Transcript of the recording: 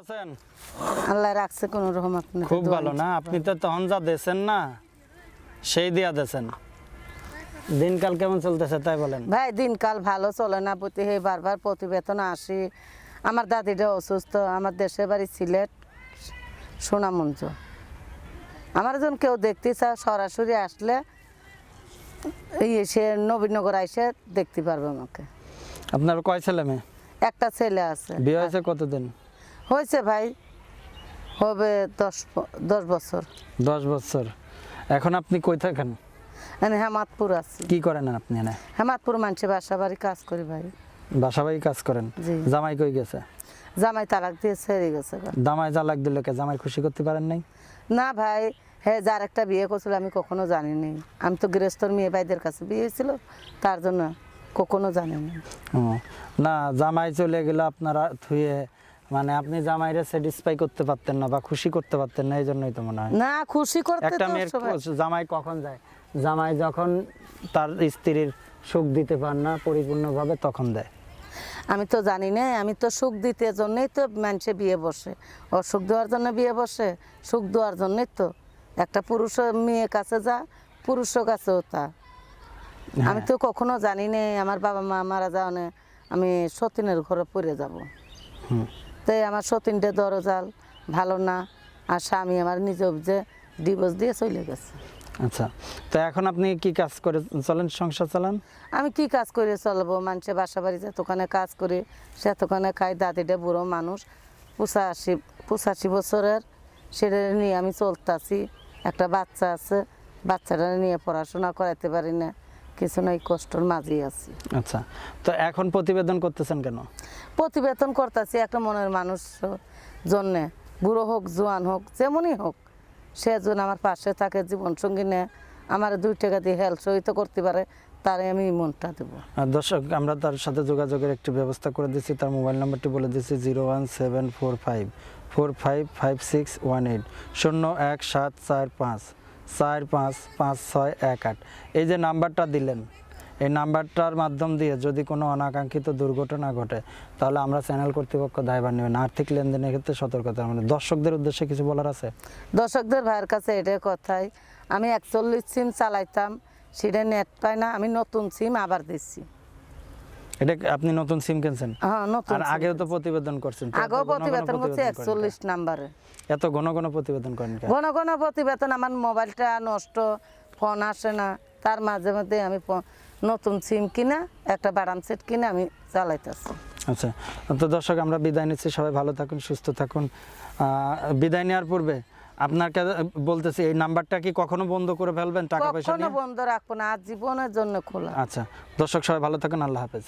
আছেন? আল্লাহ রাখছে কোন রকম আপনি খুব ভালো না? আপনি তো তখন যা দেছেন না সেই দিয়া দেছেন। দিনকাল কেমন চলতেছে তাই বলেন। ভাই দিনকাল ভালো চলে না প্রতি হে বারবার প্রতিবেদন আসি। আমার দাদিটা অসুস্থ আমার দেশের বাড়ি সিলেট সোনামঞ্জ। আমার যখন কেউ দেখতে চায় সরাসরি আসলে এই সে নবীনগর আইসে দেখতে পারবে আমাকে। আপনার কয় ছেলে মেয়ে? একটা ছেলে আছে। বিয়ে হয়েছে কতদিন? হয়েছে ভাই হবে দশ দশ বছর। দশ বছর। এখন আপনি কই থাকেন? মানে হেমাতপুর আছে। কি করেন আপনি এনে? হেমাতপুর মানুষের বাসা বাড়ি কাজ করি ভাই। বাসা বাড়ি কাজ করেন। জামাই কই গেছে? জামাই তালাক দিয়ে ছেড়ে গেছে। জামাই জালাক দিল কে? জামাই খুশি করতে পারেন নাই? না ভাই হ্যাঁ যার একটা বিয়ে করছিল আমি কখনো জানিনি। আমি তো গৃহস্থর মেয়ে ভাইদের কাছে বিয়ে হয়েছিল তার জন্য কখনো জানিনি। ও, না জামাই চলে গেলে আপনারা থুয়ে মানে আপনি জামাইরে স্যাটিসফাই করতে পারতেন না বা খুশি করতে পারতেন না এই জন্যই তো মনে হয়। না খুশি করতে একটা মেয়ের জামাই কখন যায়? জামাই যখন তার স্ত্রীর সুখ দিতে পার না পরিপূর্ণভাবে তখন দেয়। আমি তো জানি না আমি তো সুখ দিতে জন্যই তো মানুষে বিয়ে বসে। অসুখ দেওয়ার জন্য বিয়ে বসে সুখ দেওয়ার জন্যই তো। একটা পুরুষ মেয়ে কাছে যা পুরুষের কাছেও তা। আমি তো কখনো জানি না আমার বাবা মা মারা যাওয়ানে আমি সতীনের ঘরে পড়ে যাব। হুম। তাই আমার সতীনটা দরজাল ভালো না আর স্বামী আমার নিজ যে ডিভোর্স দিয়ে চলে গেছে। আচ্ছা তো এখন আপনি কি কাজ করে চলেন সংসার চালান? আমি কি কাজ করে চলবো? মানুষের বাসা বাড়ি যেতখানে কাজ করি সেতখানে খাই। দাদিটা বুড়ো মানুষ পঁচাশি পঁচাশি বছরের। সেটা নিয়ে আমি চলতেছি। একটা বাচ্চা আছে বাচ্চাটা নিয়ে পড়াশোনা করাইতে পারি না। কিছু নাই কষ্টর মাঝেই আছি। আচ্ছা তো এখন প্রতিবেদন করতেছেন কেন? প্রতিবেদন করতেছি একটা মনের মানুষ জন্যে বুড়ো হোক জোয়ান হোক যেমনই হোক সে যেন আমার পাশে থাকে জীবন সঙ্গী নে আমার দুই টাকা দিয়ে হেল্প সহিত করতে পারে তারে আমি মনটা দেবো। দর্শক আমরা তার সাথে যোগাযোগের একটি ব্যবস্থা করে দিচ্ছি তার মোবাইল নাম্বারটি বলে দিচ্ছি zero one seven four five four five five six one eight শূন্য এক সাত চার পাঁচ। চার পাঁচ পাঁচ ছয় এক আট। এই যে নাম্বারটা দিলেন, এই নাম্বারটার মাধ্যম দিয়ে যদি কোনো অনাকাঙ্ক্ষিত দুর্ঘটনা ঘটে, তাহলে আমরা চ্যানেল কর্তৃপক্ষ দায়ভার নেবেন। আর্থিক লেনদেনের ক্ষেত্রে সতর্কতা মানে দর্শকদের উদ্দেশ্যে কিছু বলার আছে? দর্শকদের ভাইয়ের কাছে এটাই কথাই, আমি একচল্লিশ সিম চালাইতাম, সেটা নেট পাই না, আমি নতুন সিম আবার দিচ্ছি। এটা আপনি নতুন সিম কিনছেন? হ্যাঁ নতুন আর আগেও তো প্রতিবেদন করছেন। আগেও প্রতিবেদন করছি করেন কেন? একচল্লিশ নাম্বারে। এত ঘন ঘন প্রতিবেদন করেন কেন? ঘন ঘন প্রতিবেদন আমার মোবাইলটা নষ্ট ফোন আসে না। তার মাঝে মধ্যে আমি নতুন সিম কিনা একটা বারাম সেট কিনে আমি চালাইতেছি। আচ্ছা তো দর্শক আমরা বিদায় নিচ্ছি। সবাই ভালো থাকুন সুস্থ থাকুন। বিদায় নেওয়ার পূর্বে আপনাকে বলতেছি এই নাম্বারটা কি কখনো বন্ধ করে ফেলবেন? টাকা পয়সা নিয়ে? বন্ধ রাখব না আর জীবনের জন্য খোলা। আচ্ছা দর্শক সবাই ভালো থাকুন। আল্লাহ হাফেজ।